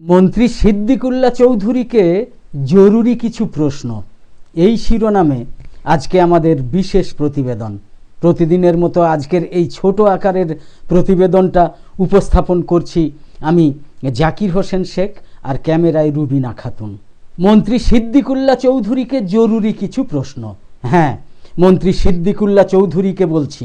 মন্ত্রী সিদ্দিকুল্লা চৌধুরীকে জরুরি কিছু প্রশ্ন। এই শিরোনামে আজকে আমাদের বিশেষ প্রতিবেদন। প্রতিদিনের মতো আজকের এই ছোট আকারের প্রতিবেদনটা উপস্থাপন করছি আমি জাকির হোসেন শেখ আর ক্যামেরায় রুবিনা খাতুন। মন্ত্রী সিদ্দিকুল্লা চৌধুরীকে জরুরি কিছু প্রশ্ন। হ্যাঁ মন্ত্রী সিদ্দিকুল্লা চৌধুরীকে বলছি,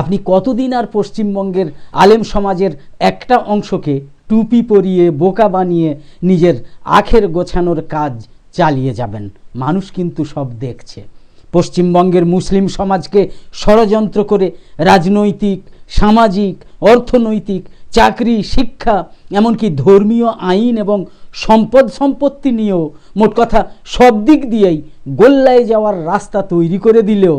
আপনি কতদিন আর পশ্চিমবঙ্গের আলেম সমাজের একটা অংশকে টুপি পরিয়ে, বোকা বানিয়ে নিজের আখের গোছানোর কাজ চালিয়ে যাবেন। মানুষ কিন্তু সব দেখছে। পশ্চিমবঙ্গের মুসলিম সমাজকে ষড়যন্ত্র করে রাজনৈতিক, সামাজিক, অর্থনৈতিক, চাকরি, শিক্ষা, এমনকি ধর্মীয় আইন এবং সম্পদ সম্পত্তি নিয়েও মোট কথা সব দিক দিয়েই গোল্লায় যাওয়ার রাস্তা তৈরি করে দিলেও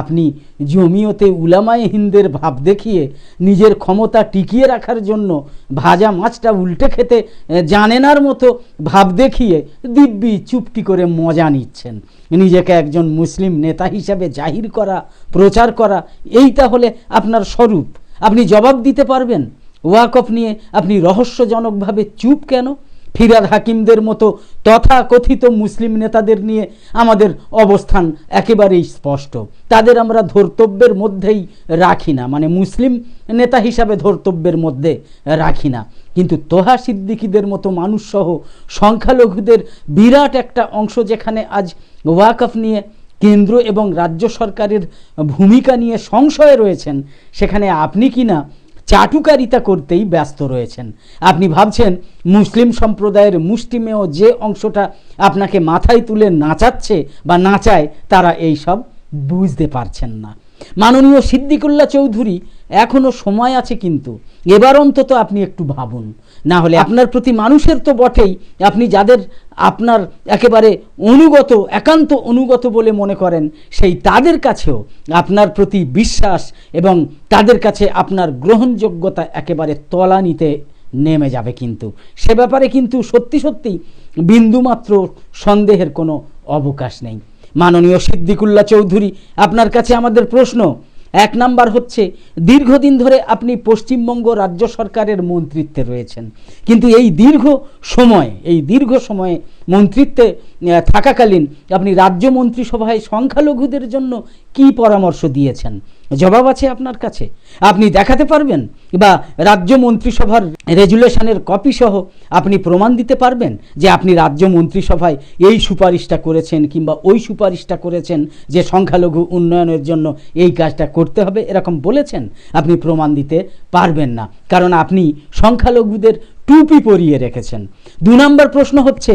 আপনি জমিয়তে উলামায়ে হিন্দের ভাব দেখিয়ে নিজের ক্ষমতা টিকিয়ে রাখার জন্য ভাজা মাছটা উল্টে খেতে জানেনার মতো ভাব দেখিয়ে দিব্যি চুপটি করে মজা নিচ্ছেন। নিজেকে একজন মুসলিম নেতা হিসাবে জাহির করা, প্রচার করা, এই তাহলে আপনার স্বরূপ। আপনি জবাব দিতে পারবেন? ওয়াকফ নিয়ে আপনি রহস্যজনকভাবে চুপ কেন? ফিরাদ হাকিমদের মতো তথাকথিত মুসলিম নেতাদের নিয়ে আমাদের অবস্থান একেবারেই স্পষ্ট। তাদের আমরা ধর্তব্যের মধ্যেই রাখি না। মানে মুসলিম নেতা হিসাবে ধর্তব্যের মধ্যে রাখি না। কিন্তু তোহা সিদ্দিকিদের মতো মানুষসহ সংখ্যালঘুদের বিরাট একটা অংশ যেখানে আজ ওয়াকফ নিয়ে কেন্দ্র এবং রাজ্য সরকারের ভূমিকা নিয়ে সংশয়ে রয়েছেন, সেখানে আপনি কি না চাটুকারিতা করতেই ব্যস্ত রয়েছেন। আপনি ভাবছেন, মুসলিম সম্প্রদায়ের মুষ্টিমেয় যে অংশটা আপনাকে মাথায় তুলে নাচাচ্ছে বা নাচায়, তারা এই সব বুঝতে পারছেন না। মাননীয় সিদ্দিকুল্লা চৌধুরী এখনও সময় আছে কিন্তু, এবার অন্তত আপনি একটু ভাবুন। না হলে আপনার প্রতি মানুষের তো বটেই আপনি যাদের আপনার একেবারে অনুগত, একান্ত অনুগত বলে মনে করেন, সেই তাদের কাছেও আপনার প্রতি বিশ্বাস এবং তাদের কাছে আপনার গ্রহণযোগ্যতা একেবারে তলানিতে নেমে যাবে কিন্তু। সে ব্যাপারে কিন্তু সত্যি সত্যি বিন্দুমাত্র সন্দেহের কোনো অবকাশ নেই। মাননীয় সিদ্দিকুল্লা চৌধুরী, আপনার কাছে আমাদের প্রশ্ন এক নাম্বার হচ্ছে, দীর্ঘদিন ধরে আপনি পশ্চিমবঙ্গ রাজ্য সরকারের মন্ত্রিত্বে রয়েছেন। কিন্তু এই দীর্ঘ সময়, এই দীর্ঘ সময়ে মন্ত্রিত্বে থাকাকালীন আপনি রাজ্য মন্ত্রিসভায় সংখ্যালঘুদের জন্য কি পরামর্শ দিয়েছেন? জবাব আছে আপনার কাছে। আপনি দেখাতে পারবেন বা রাজ্য মন্ত্রিসভার রেজুলেশনের কপি সহ আপনি প্রমাণ দিতে পারবেন যে আপনি রাজ্য মন্ত্রিসভায় এই সুপারিশটা করেছেন কিংবা ওই সুপারিশটা করেছেন যে সংখ্যালঘু উন্নয়নের জন্য এই কাজটা করতে হবে, এরকম বলেছেন, আপনি প্রমাণ দিতে পারবেন না। কারণ আপনি সংখ্যালঘুদের টুপি পরিয়ে রেখেছেন। দু নম্বর প্রশ্ন হচ্ছে,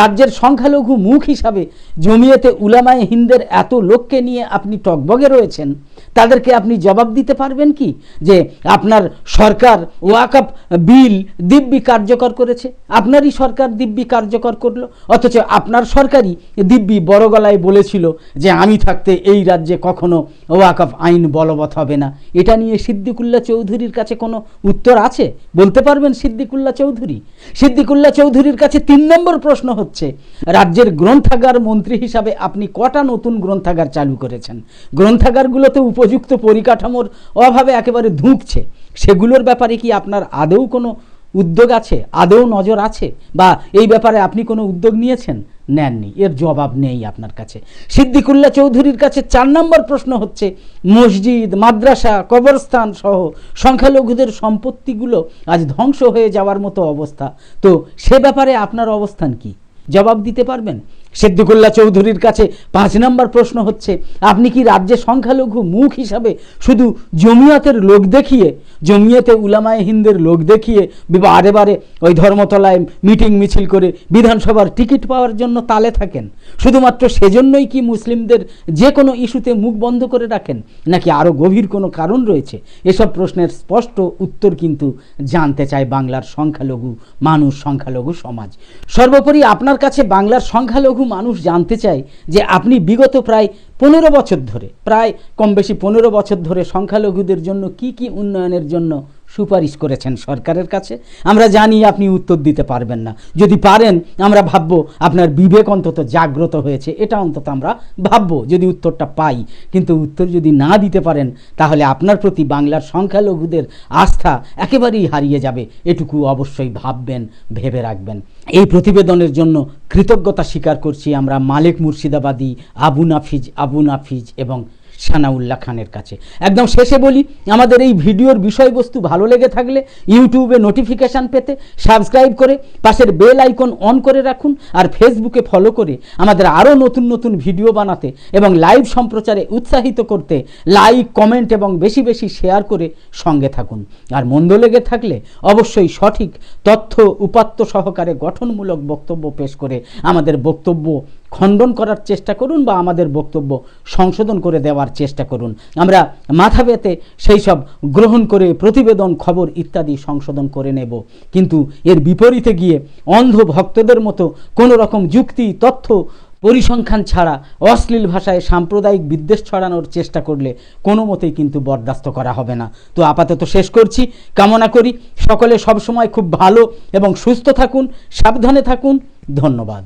রাজ্যের সংখ্যালঘু মুখ হিসাবে জমিয়েতে উলামায়ে হিন্দের এত লোককে নিয়ে আপনি টকবগে রয়েছেন, তাদেরকে আপনি জবাব দিতে পারবেন কি? যে আপনার সরকার ওয়াকাপ বিল দিব্যি কার্যকর করেছে, আপনারই সরকার দিব্যি কার্যকর করল, অথচ আপনার সরকারই দিব্যি বড় গলায় বলেছিল যে আমি থাকতে এই রাজ্যে কখনো ওয়াকাফ আইন বলবৎ হবে না। এটা নিয়ে সিদ্দিকুল্লা চৌধুরীর কাছে কোনো উত্তর আছে? বলতে পারবেন সিদ্দিকুল্লাহ চৌধুরী। সিদ্দিকুল্লাহ চৌধুরীর কাছে তিন নম্বর প্রশ্ন হচ্ছে, রাজ্যের গ্রন্থাগার মন্ত্রী হিসাবে আপনি কটা নতুন গ্রন্থাগার চালু করেছেন? গ্রন্থাগারগুলোতে উপযুক্ত পরিকাঠামোর অভাবে একেবারে ধুঁকছে। সেগুলোর ব্যাপারে কি আপনার আদৌ কোনো উদ্যোগ আছে আদৌ নজর আছে, বা এই ব্যাপারে আপনি কোনো উদ্যোগ নিয়েছেন? নেননি, এর জবাব নেই আপনার কাছে। সিদ্দিকুল্লা চৌধুরীর কাছে চার নম্বর প্রশ্ন হচ্ছে, মসজিদ, মাদ্রাসা, কবরস্থান সহ সংখ্যালঘুদের সম্পত্তিগুলো আজ ধ্বংস হয়ে যাওয়ার মতো অবস্থা। তো সে ব্যাপারে আপনার অবস্থান কি? জবাব দিতে পারবেন? সিদ্দিকুল্লাহ চৌধুরীর কাছে পাঁচ নম্বর প্রশ্ন হচ্ছে, আপনি কি রাজ্যে সংখ্যালঘু মুখ হিসাবে শুধু জমিয়তের লোক দেখিয়ে, জমিয়তে উলামায়ে হিন্দের লোক দেখিয়ে বারে বারে ওই ধর্মতলায় মিটিং মিছিল করে বিধানসভার টিকিট পাওয়ার জন্য তালে থাকেন? শুধুমাত্র সেজন্যই কি মুসলিমদের যে কোনো ইস্যুতে মুখ বন্ধ করে রাখেন? নাকি আরও গভীর কোনো কারণ রয়েছে? এসব প্রশ্নের স্পষ্ট উত্তর কিন্তু জানতে চায় বাংলার সংখ্যালঘু মানুষ, সংখ্যালঘু সমাজ। সর্বোপরি আপনার কাছে বাংলার সংখ্যালঘু মানুষ জানতে চায় যে আপনি বিগত প্রায় পনেরো বছর ধরে, প্রায় কম বেশি পনেরো বছর ধরে সংখ্যালঘুদের জন্য কি কি উন্নয়নের জন্য সুপারিশ করেছেন সরকারের কাছে। আমরা জানি আপনি উত্তর দিতে পারবেন না। যদি পারেন, আমরা ভাববো আপনার বিবেক অন্তত জাগ্রত হয়েছে। এটা অন্তত আমরা ভাববো যদি উত্তরটা পাই। কিন্তু উত্তর যদি না দিতে পারেন, তাহলে আপনার প্রতি বাংলার সংখ্যালঘুদের আস্থা একেবারেই হারিয়ে যাবে। এটুকু অবশ্যই ভাববেন, ভেবে রাখবেন। এই প্রতিবেদনের জন্য কৃতজ্ঞতা স্বীকার করছি আমরা মালিক মুর্শিদাবাদী, আবু নাফিজ আবু নাফিজ এবং সানাউল্লাহ খানের কাছে। একদম শেষে বলি, আমাদের এই ভিডিওর বিষয়বস্তু ভালো লেগে থাকলে ইউটিউবে নোটিফিকেশান পেতে সাবস্ক্রাইব করে পাশের বেল আইকন অন করে রাখুন আর ফেসবুকে ফলো করে আমাদের আরও নতুন নতুন ভিডিও বানাতে এবং লাইভ সম্প্রচারে উৎসাহিত করতে লাইক কমেন্ট এবং বেশি বেশি শেয়ার করে সঙ্গে থাকুন। আর মন্দ লেগে থাকলে অবশ্যই সঠিক তথ্য উপাত্ত সহকারে গঠনমূলক বক্তব্য পেশ করে আমাদের বক্তব্য খণ্ডন করার চেষ্টা করুন বা আমাদের বক্তব্য সংশোধন করে দেওয়ার চেষ্টা করুন। আমরা মাথা পেতে সেই সব গ্রহণ করে প্রতিবেদন, খবর ইত্যাদি সংশোধন করে নেব। কিন্তু এর বিপরীতে গিয়ে অন্ধ ভক্তদের মতো কোনো রকম যুক্তি, তথ্য পরিসংখ্যান ছাড়া অশ্লীল ভাষায় সাম্প্রদায়িক বিদ্বেষ ছড়ানোর চেষ্টা করলে কোনো মতেই কিন্তু বরদাস্ত করা হবে না। তো আপাতত শেষ করছি। কামনা করি সকলে সবসময় খুব ভালো এবং সুস্থ থাকুন, সাবধানে থাকুন। ধন্যবাদ।